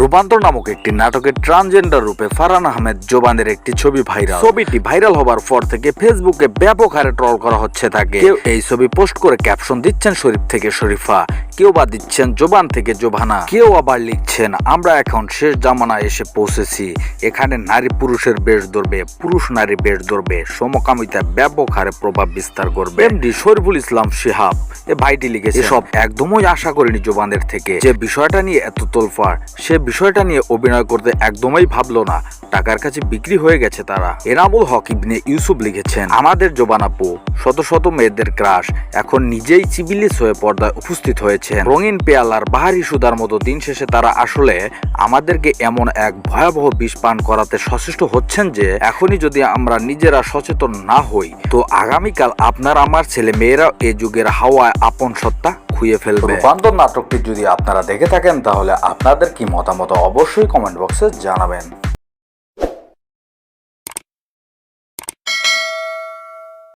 রূপান্তর নামক একটি নাটকে ট্রান্সজেন্ডার রূপে ফারান আহমেদ জোবানের একটি ছবি ভাইরাল ছবিটি ভাইরাল হবার পর থেকে ফেসবুকে ব্যাপক হারে ট্রল করা হচ্ছে তাকে। কেউ এই ছবি পোস্ট করে ক্যাপশন দিচ্ছেন শরীফ থেকে শরীফা। কেউ বা দিচ্ছেন জোবান থেকে জোভানা কেউ আবার লিখছেন, আমরা এখন শেষ জামানা এসে পৌঁছেছি। এখানে নারী পুরুষের বেশ ধরবে, পুরুষ নারী বেশ ধরবে। সমকামিতা ব্যাপক হারে প্রভাব বিস্তার করবে। এমডি শরীফুল ইসলাম শিহাব, এ ভাইটি লিখেছে সব একদমই আশা করিনি জোবানদের থেকে। যে বিষয়টা নিয়ে এত তোলফাড় সে বিষয়টা নিয়ে অভিনয় করতে একদমই ভাবলো না। টাকার কাছে বিক্রি হয়ে গেছে তারা। এনামুল হক ইবনে ইউসুফ লিখেছেন, আমাদের জোবান আপু, শত শত মেয়েদের ক্রাশ এখন নিজেই চিবিলিস হয়ে পর্দায় উপস্থিত হয়েছেন। রঙিন পেয়ালার বাহারি সুদার মতো দিন শেষে তারা আসলে আমাদেরকে এমন এক ভয়াবহ বিষ পান করাতে সচেষ্ট হচ্ছেন যে, এখনই যদি আমরা নিজেরা সচেতন না হই, তো আগামীকাল আপনার আমার ছেলে মেয়েরা এ যুগের হাওয়ায় আপন সত্তা খুঁয়ে ফেলবে। রূপান্তর নাটকটি যদি আপনারা দেখে থাকেন, তাহলে আপনাদের কি মতামত অবশ্যই কমেন্ট বক্সে জানাবেন।